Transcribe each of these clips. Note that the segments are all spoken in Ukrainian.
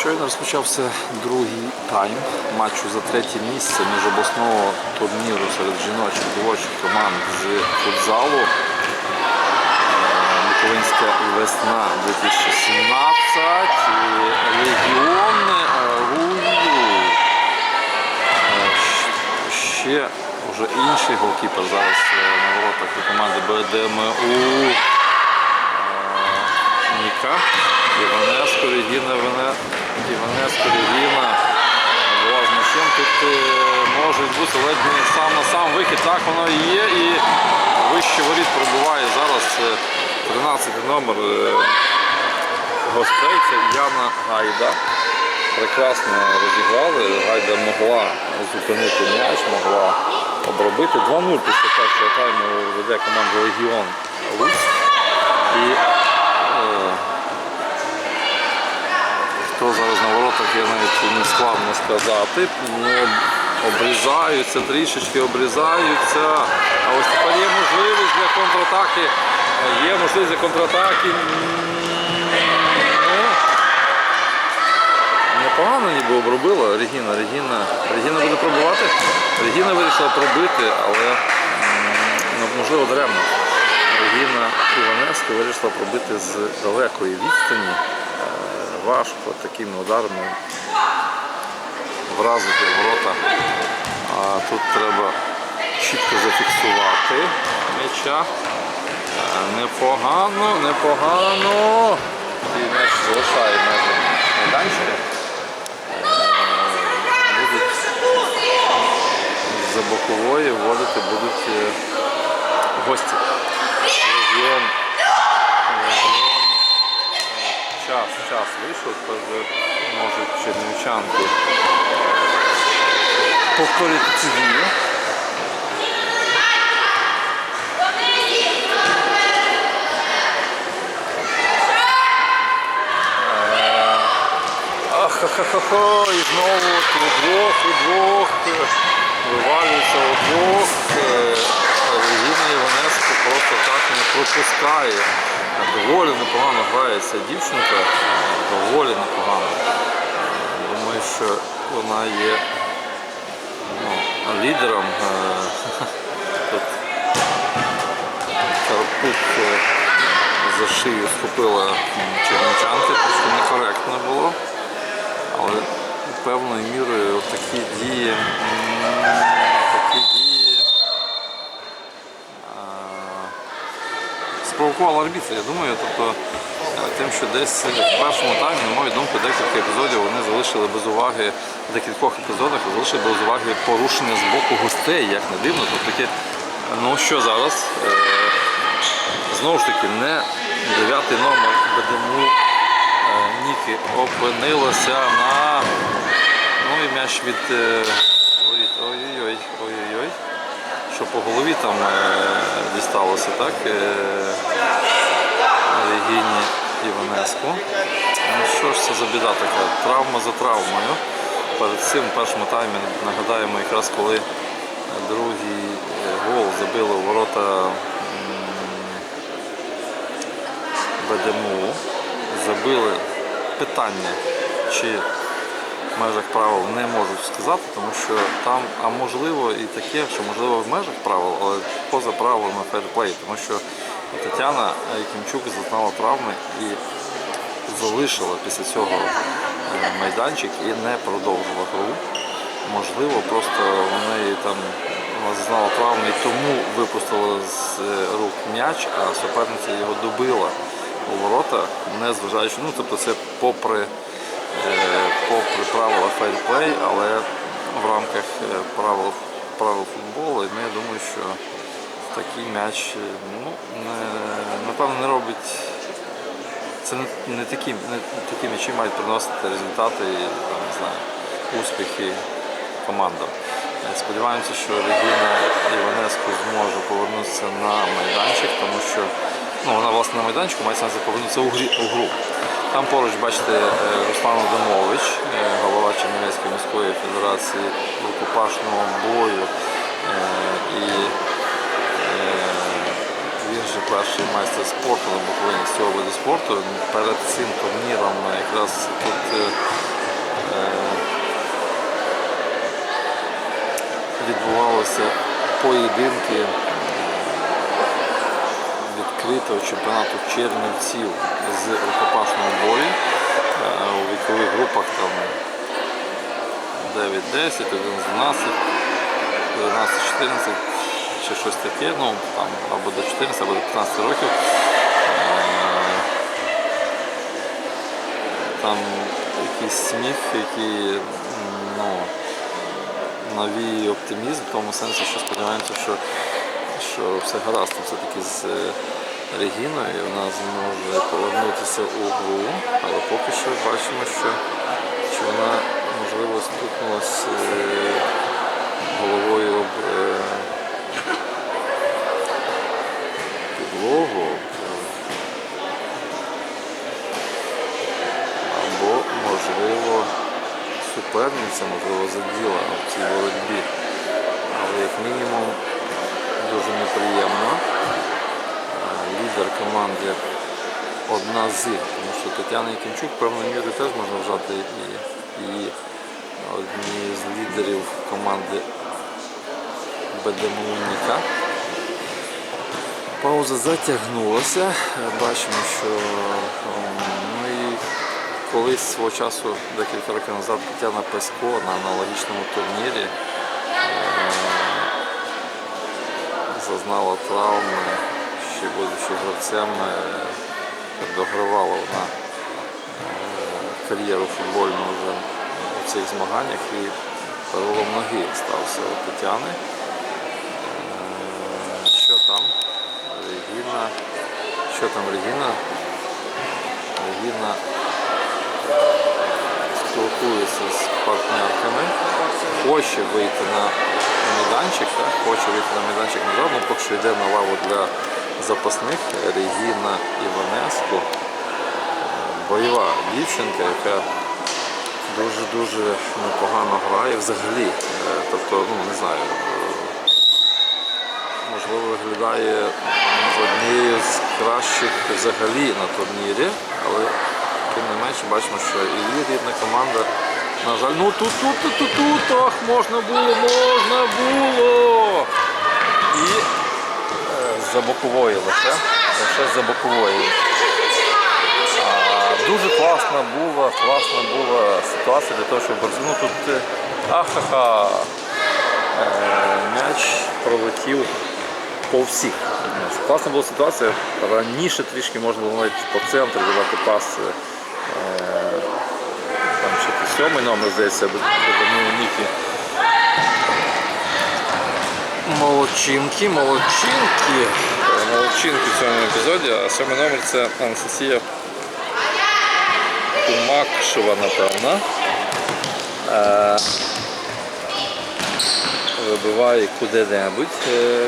Щойно розпочався другий тайм матчу за третє місце міжобласного турніру серед жіночих дівочих команд з футзалу. Е, Буковинська весна 2017 і Легіон е, Рую. Е, Ще вже інший голкіпер зараз е, на воротах команди БДМУ. Ніка, Іванеско, Регіна, Іванеско, Регіна. Була з. Тут е, може бути не сам на сам вихід. Так воно і є. І вище воріт пробуває зараз е, 13 номер е, гостей. Яна Гайда. Прекрасно розіграли. Гайда могла зупинити м'яч, могла обробити. 2-0 після першого тайму веде команда Легіон Луцьк. І хто зараз на воротах, я навіть не складно сказати. Ну, обрізаються, трішечки обрізаються. А ось тепер є можливість для контратаки. Є можливість для контратаки. Непогано ніби обробила Регіна. Регіна. Регіна буде пробувати. Регіна вирішила пробити, але ну, можливо даремно. Регіна Іванеско вирішила пробити з далекої відстані. Важко такими ударами вразити ворота. А тут треба чітко зафіксувати м'яча. Е, Непогано, непогано. І м'яч залишає межі майданчика. Е, за бокової вводити будуть е, гості. Легіон. Час, час вийшов, тепер вже можуть чернівчанки повторити цю дію. Ахахахахо, і знову удвох, удвох, е, вивалюється удвох. е, Регіна Іванеско просто так не пропускає. Доволі непогано грає ця дівчинка, доволі непогано. Думаю, що вона є ну, лідером. е, Тут Карпук е, за шию схопила м, чернівчанки, трошки некоректно було. Але певною мірою такі дії, м, такі дії а, спровокували арбітр, я думаю, тобто е, тим, що десь в першому таймі, на мою думку, декілька епізодів вони залишили без уваги, в декількох епізодах залишили без уваги порушення з боку гостей, як не дивно. Тобто таке, ну що зараз? Е, Знову ж таки, не дев'ятий номер БДМУ е, Ніки опинилося на ну і м'яч від ой-ой-ой. Що по голові там е, дісталося, так? Е, Регіні Іванеску. Ну що ж це за біда така? Травма за травмою. Перед цим в першому таймі нагадаємо, якраз коли другий е, гол забили у ворота БДМУ, забили питання, чи межах правил не можуть сказати, тому що там, а можливо і таке, що можливо в межах правил, але поза правилами фейрплей, тому що Тетяна Якимчук зазнала травми і залишила після цього е, майданчик і не продовжила гру. Можливо, просто в там зазнала травми і тому випустила з е, рук м'яч, а суперниця його добила у ворота, не зважаючи, ну тобто це попри, е, попри правила фейрплей, але в рамках е, правил, правил футболу, і ну, я думаю, що такий м'яч е, ну, не, напевно не робить. Це не, такі, не такі м'ячі мають приносити результати і там, не знаю, успіхи командам. Е, Сподіваємося, що Регіна Іванеску зможе повернутися на майданчик, тому що ну, вона власне на майданчику має сенс повернутися у, грі, у гру. Там поруч бачите е, Руслан Адамович, е, голова Чернівецької міської федерації рукопашного бою. Е, І він же перший майстер спорту на Буковині з цього виду спорту. Перед цим турніром якраз тут відбувалися поєдинки відкритого чемпіонату Чернівців з рукопашного бою е, у вікових групах там 9-10, 11-12, 11-14 чи щось таке, ну там або до 14, або до 15 років. Е, Там якийсь сміх, який ну, навіює оптимізм в тому сенсі, що сподіваємося, що, що все гаразд все-таки з Регіною, і вона зможе повернутися у гру, але поки що бачимо, що, що вона можливо стукнулася е, головою об е, підлогу. або, можливо, суперниця, можливо, заділа в цій боротьбі. Але як мінімум дуже неприємно. Лідер команди одна з, тому що Тетяна Якимчук певною мірою теж можна вважати і, і одні з лідерів команди БДМУніка. Пауза затягнулася. Бачимо, що ем, ну колись свого часу, декілька років назад, Тетяна Песько на аналогічному турнірі е, зазнала травми, ще будучи гравцем, догравала вона е, кар'єру футбольну вже у цих змаганнях і перелом ноги стався у Тетяни. Е, Що там? Регіна. Що там Регіна? Регіна спілкується з партнерками, хоче вийти на майданчик, так? хоче вийти на майданчик назад, ну поки що йде на лаву для запасних Регіна Іванеску. Е, Бойова дівчинка, яка дуже-дуже непогано грає взагалі. Е, Тобто, ну не знаю, е, можливо, виглядає однією з кращих взагалі на турнірі, але тим не менше бачимо, що її рідна команда, на жаль, ну тут, тут, тут, тут, тут, ах, можна було, можна було. І за бокової лише, лише за бокової. А, Дуже класна була, класна була ситуація для того, щоб ну тут е, ахаха. Е, М'яч пролетів по всіх. Класна була ситуація. Раніше трішки можна було навіть по центру давати пас. е, Там ще сьомий номер, здається, Богдану Нікі. Молодчинки, молодчинки. Е, Молодчинки в цьому епізоді, а сьомий номер це Анастасія Кумакшева, напевно. Е, вибиває куди-небудь. Е,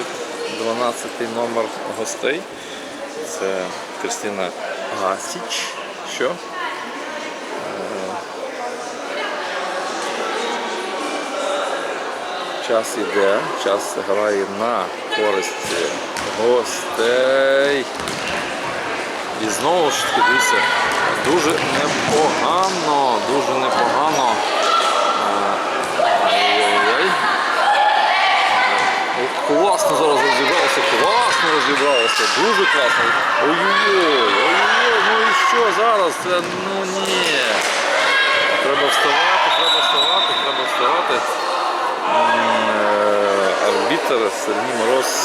12 номер гостей. Це Кристина Гасіч. Що? Час іде, час грає на користь гостей. І знову ж таки, дивіться, дуже непогано, дуже непогано. Е, Ай-яй-яй. Класно зараз розібралося, класно розібралося, дуже класно. Ой-ой-ой, ой-ой, ну і що зараз? Це ну ні.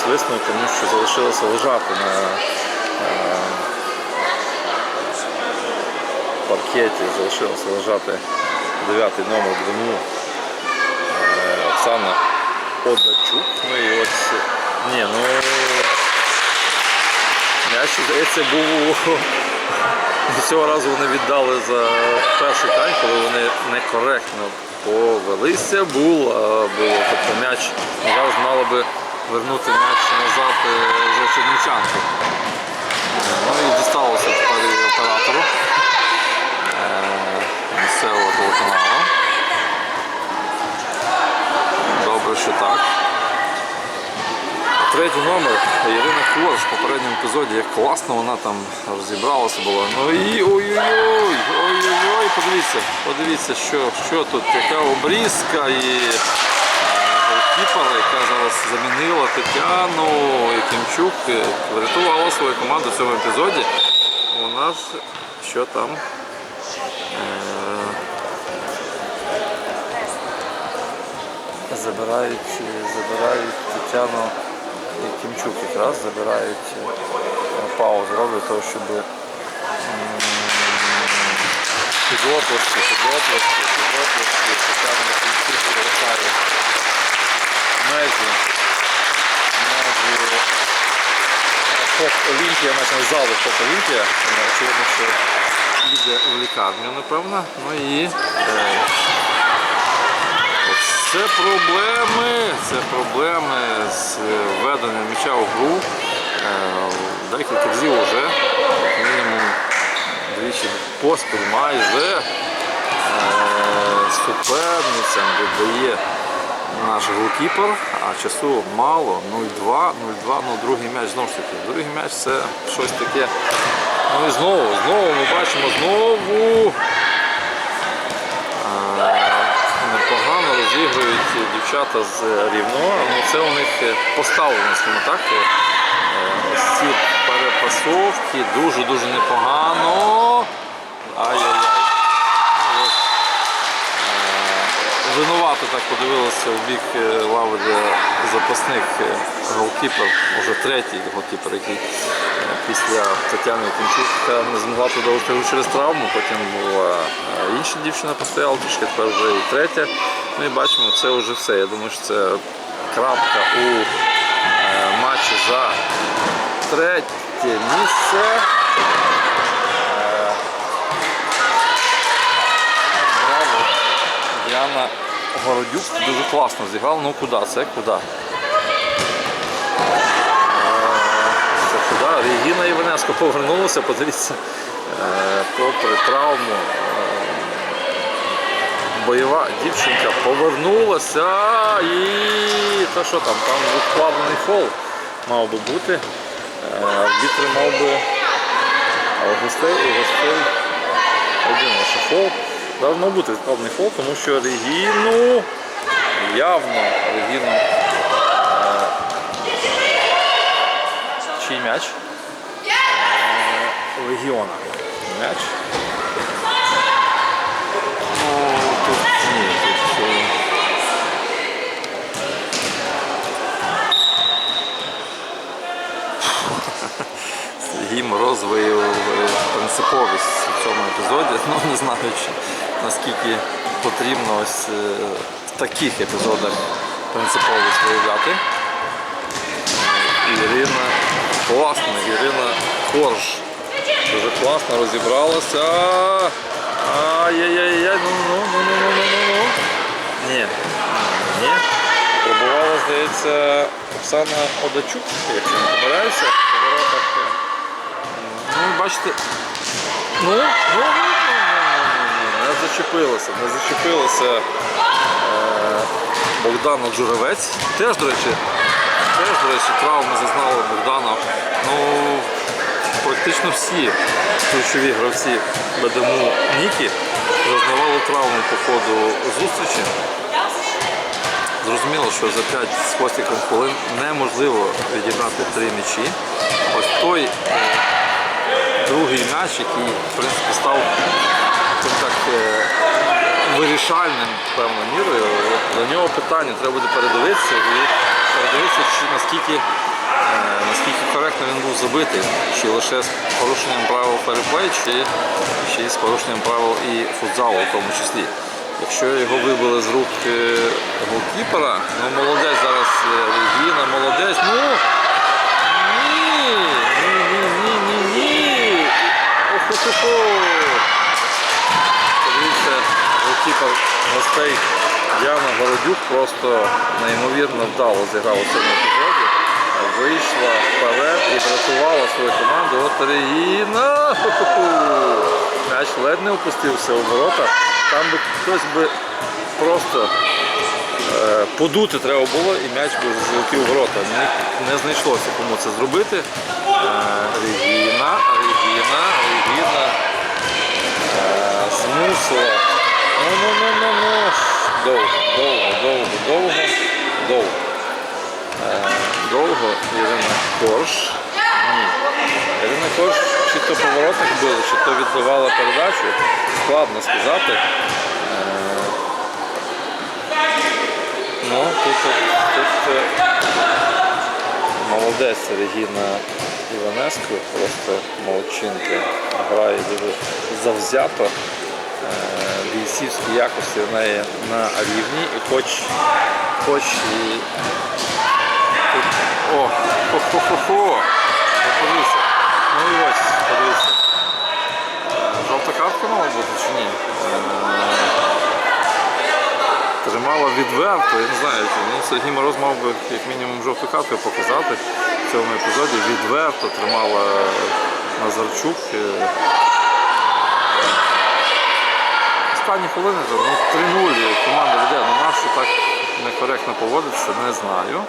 Свиснув, тому що залишилося лежати на е, паркеті, залишилося лежати дев'ятий номер ДНУ е, Оксана Одачук. Ну і ось ні, ну м'яч, здається, був цього разу вони віддали за перший тайм, коли вони некоректно повелися, було, було. Тобто м'яч зараз мало би вернути м'яч назад е, за Чернівчанку. Ну і дісталося тепер і оператору е, місцевого телеканалу. Добре, що так. Третій номер Ірина Корж в попередньому епізоді, як класно вона там розібралася була. Ну і ой-ой-ой, ой-ой-ой, подивіться, подивіться, що, що тут, яка обрізка і Кіпала, яка зараз замінила Тетяну і Кімчук, е, врятувала свою команду в цьому епізоді. У нас що там? Е, забирають е, забирають Тетяну і Кімчук якраз забирають паузу, роблять того, щоб підлоплості, підлоплості, підлоплості, Тетяна і Кімчук. Межі, межі ФОП Олімпія, майже залу ФОП Олімпія, Е, очевидно, що їде в лікарню, напевно. Ну і е, це проблеми, це проблеми з введенням м'яча в гру. Е, Декілька разів вже, мінімум двічі поспіль майже е, суперницям віддає наш голкіпер, а часу мало, 0-2, 0-2, ну другий м'яч знову ж таки. Другий м'яч це щось таке. Ну і знову, знову ми бачимо знову. е, Непогано розігрують дівчата з Рівного. Ну, це у них поставлено, скажімо так. е, е, Ось ці перепасовки дуже-дуже непогано. Ай-яй-яй. Винувато так подивилися в бік е, лави для запасних е, голкіпер, вже третій голкіпер, який е, після Тетяни Кінчук не змогла продовжити через травму. Потім була інша дівчина постояла трішки, тепер вже і третя. Ну і бачимо, це вже все. Я думаю, що це крапка у матчі за третє місце. Браво. Городюк дуже класно зіграла. Ну куди? Це куди? Е, Це куди? Регіна Іванеско повернулася, подивіться, е, попри травму. е, Бойова дівчинка повернулася і та що там? Там відкладений фол мав би бути. Арбітр мав би гостей, гостей один фол. Давно бути відкладений фол, тому що Регіну явно Регіну е, чий м'яч? Е, Легіона. М'яч. Ну, тут ні, тут. е, Сергій Мороз принциповість в цьому епізоді. Ну, не знаю, чи, наскільки потрібно ось е, в таких епізодах принципово виявляти. Е, Ірина класна, Ірина Корж. Дуже класно розібралася. Ай-яй-яй-яй, ну-ну-ну-ну-ну-ну-ну. Ні, ні. Пробувала, здається, Оксана Одачук, якщо не помиляюся. Е. Ну, бачите. Ну, ну, ну не зачепилася, не зачепилася е, Богдана Джуравець. Теж, до речі, теж, до речі, травми зазнала Богдана. Ну, практично всі ключові гравці БДМУ Нікі зазнавали травму по ходу зустрічі. Зрозуміло, що за 5 з хвостиком хвилин неможливо відігнати три м'ячі. Ось той е, другий м'яч, який в принципі став скажімо так, е, вирішальним певною мірою. До нього питання треба буде передивитися і передивитися, чи наскільки, е, наскільки коректно він був забитий, чи лише з порушенням правил ферплей, чи, чи з порушенням правил і футзалу в тому числі. Якщо його вибили з рук е, голкіпера, ну молодець зараз Регіна, молодець. Ну ні, ні, ні, ні, ні, ні. Охо-хо-хо. Голкіпер гостей Діана Городюк просто неймовірно вдало зіграла в цьому епізоді. Вийшла вперед і врятувала свою команду. От Регіна. М'яч ледь не опустився у ворота. Там би хтось би просто е, подути треба було і м'яч би залетів у ворота. Не, не знайшлося кому це зробити. Е, Регіна, Регіна, Регіна. Е, змусила. Ну, ну, ну, ну, ну. Довго, довго, довго, довго, довго. Е, довго Ірина Корж. Ні. Ірина Корж чи то поворотник била, чи то відбивала передачу. Складно сказати. Е, ну, тут, тут, е, молодець Регіна Іванеску, просто молодчинка. Грає дуже завзято. Е, Бійцівські якості в неї на рівні і хоч, хоч і Тут, о, хо-хо-хо-хо. Ну, Подивіться. Ну і ось, подивіться. Е, Жовта картка мала бути чи ні? Е, Тримала відверто, я не знаю, ну, Сергій Мороз мав би як мінімум жовту картку показати в цьому епізоді. Відверто тримала Назарчук. Е, Останні хвилини, ну 3-0 команда веде, ну нащо так некоректно поводиться, не знаю.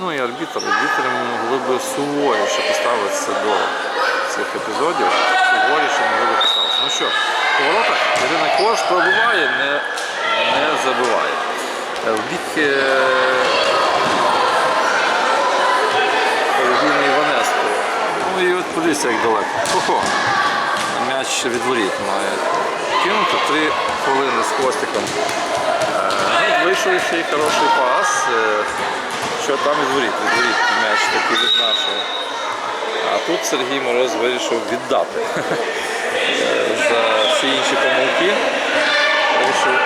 Ну і арбітр, арбітри могли б суворіше поставитися до цих епізодів. Суворіше могли б поставитися. Ну що, в воротах Ірина Кош пробуває, не, не забиває. В бік е, Регіни Іванеско. Ну і от подивіться, як далеко. Хо-хо. М'яч від воріт має кинути. Три хвилини з хвостиком. Е, ну, Вийшов ще й хороший пас. Е, Що там і зворіт, відворіт м'яч такий від нашого. А тут Сергій Мороз вирішив віддати. Е, За всі інші помилки вирішив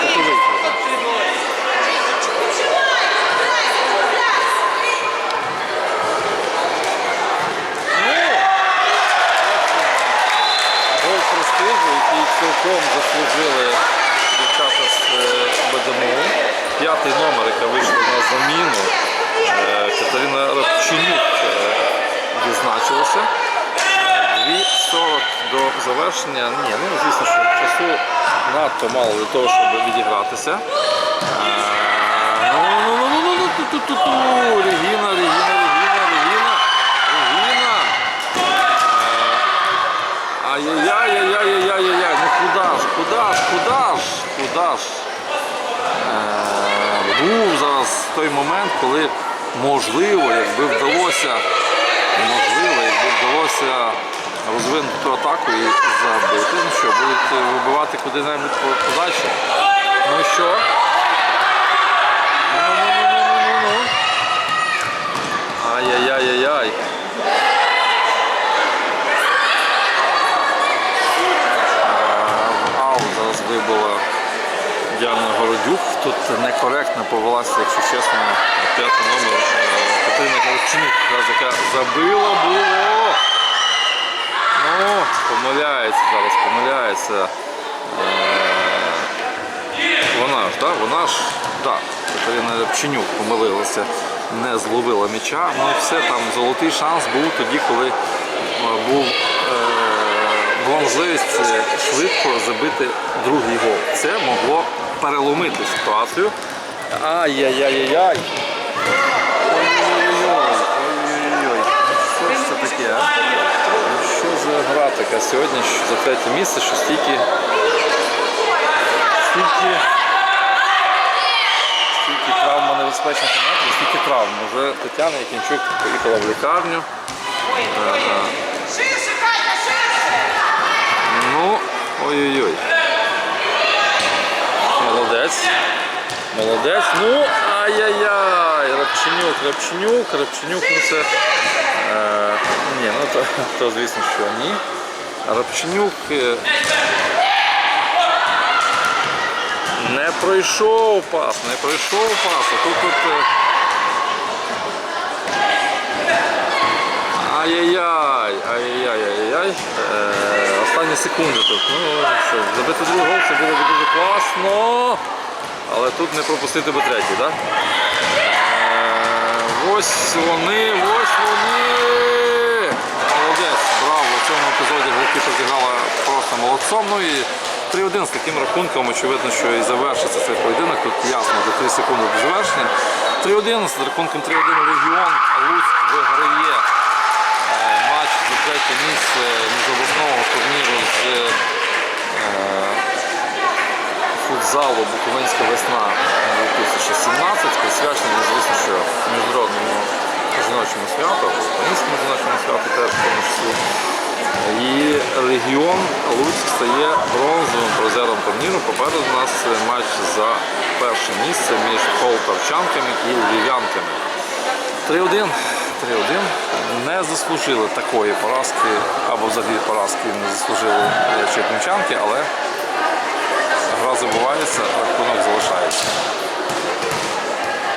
таки виїхати. Гол престижу, який цілком заслужили дівчата з е, БДМУ. П'ятий номер, яка вийшла на заміну. Е, Катерина Рабчинюк е, відзначилася. 2.40 до завершення. Ні, ну звісно, що часу надто мало для того, щоб відігратися. Ну, Ну, ну, ну, ну, ну, ну, ну, ну, Регіна, Регіна, Регіна, Регіна. Ай-яй-яй-яй-яй-яй-яй, ну куда ж, куда ж, куда ж, куда ж. Е, був зараз той момент, коли можливо, якби вдалося, можливо, якби вдалося розвинути атаку і забити. Ну що, будуть вибивати куди-небудь подальше. Ну і що? Ай-яй-яй-яй-яй. Аут зараз вибила Діана Городюк. Тут некоректно повелася, якщо чесно, п'ятий номер е, Катерина Колчинюк, яка забила було. Ну, помиляється зараз, помиляється. Е, Вона ж, так? Вона ж, так, Катерина Рябченюк помилилася, не зловила м'яча. Ну все, там золотий шанс був тоді, коли е, був, е, була можливість е, швидко забити другий гол. Це могло переломити ситуацію. Ай-яй-яй-яй-яй. Ой-ой-ой. Що ж це таке, а? Що за гра така сьогодні що за третє місце, що стільки. Стільки. Стільки травмонебезпечних моментів, стільки травм. Уже Тетяна Якінчук поїхала в лікарню. Ну, ой-ой-ой. Молодець. Молодець. Ну, ай-яй-яй. Рапченюк, Рапченюк, Рапченюк, ну це. Е, ні, ну то, то звісно, що ні. Рапченюк е, не пройшов пас, не пройшов пас. А тут тут. е, Ай-яй-яй, ай-яй-яй, ай-яй. Е, останні секунди тут. Ну, що, забити другий гол це було б дуже класно. Але тут не пропустити би третій, так? Е, ось вони, ось вони. Молодець, браво. В цьому епізоді голкіпер зіграла просто молодцом. Ну і 3-1 з таким рахунком, очевидно, що і завершиться цей поєдинок. Тут ясно, за 3 секунди до завершення. 3-1 з рахунком 3-1 регіон. Луцьк виграє е, матч за третє міжобласного турніру з е, залу Буковинська весна 2017, присвячений, звісно, що міжнародному жіночому святу, українському жіночому святу теж в тому числі. І регіон Луцьк стає бронзовим призером турніру. Попереду у нас матч за перше місце між полтавчанками і львів'янками. 3-1. 3-1. Не заслужили такої поразки, або взагалі поразки не заслужили е, чернівчанки, але гра забувається, рахунок залишається.